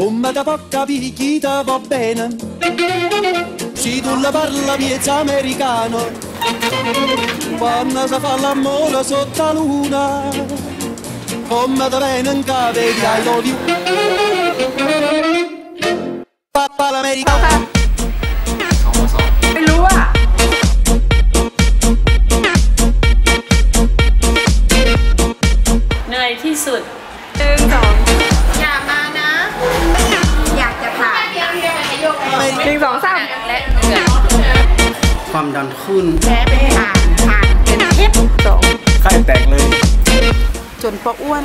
Come da poca picchita va bene Se tu la parla miezza americano Quando si fa l'amore sotto la luna Come da bene in cave di I love you Papà l'americano ไม่รู้อ่ะ เหนื่อยที่สุด หนึ่งสอง นึ่งสองสามและเหนื่อยความดันขึ้นแพ้ไปผ่านผ่านเป็นเทปสองไข้แตกเลย จนปะอ้วน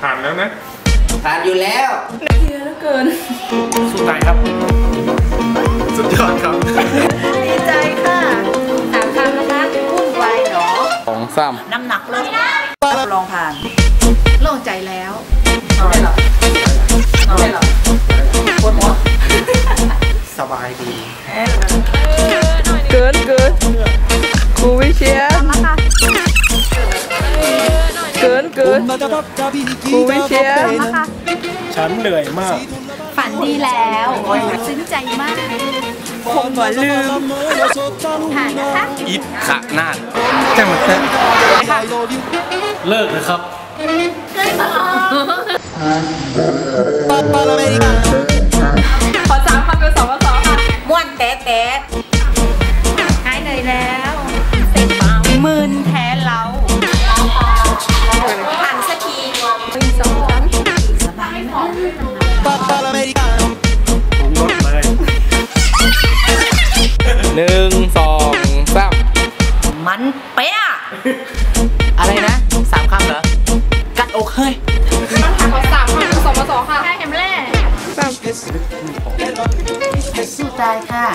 ผ่านแล้วนะผ่านอยู่แล้วเยอะเกินสู้ตายครับ สุดยอดครับ ดีใจค่ะสามคำนะคะพุ่งไวเหรอสองสามน้ำหนักลด บายดี เกินเกินครูวิเชียนเกินเกิน Come da poca picchita Come va sia? bene ฉันเหนื่อยมาก ฝันดีแล้วซึ้งใจมาก Quando si fa l'amore sotto la ผ่านนะคะ luna อิดขะนาดแจ้งมาเถอะ I love you เลิกเลยครับ วนแต๊ะแต๊ะหายเหนื่อยแล้วเสร็จมืนแท้เราผ่านสักทีหนึ่งสองสาม Papà l'americano ผมลดเลยหนึ่งสองสามมันเป๊ะอะไรนะสามคำเหรอ กัดอกเฮ้ยขอสามคำเป็นสองภาษาค่ะใช่เห็นไหม ล่ะสามสู้ตายค่ะ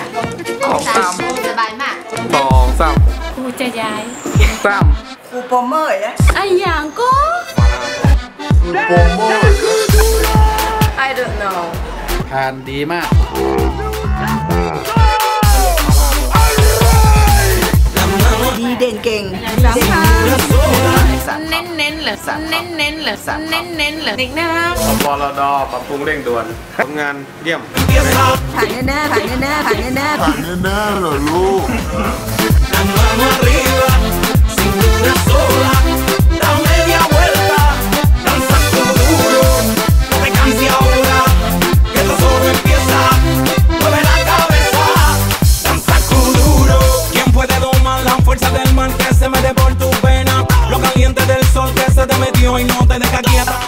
สองสามสบายมากสองสามกูจะย้ายสามครูโปรเมอร์อะไอ้อย่างก็ I don't know ผ่านดีมาก น้นเน้นๆเหรอเน้นเน้นๆเหรอเด็กน่ารักปลดปรับปรุงเร่งด่วนทำงานเยี่ยมผ่านแน่ๆผ่านแน่ๆผ่านแน่ๆ La mano arriba, cintura sola metió y no te deja quieta.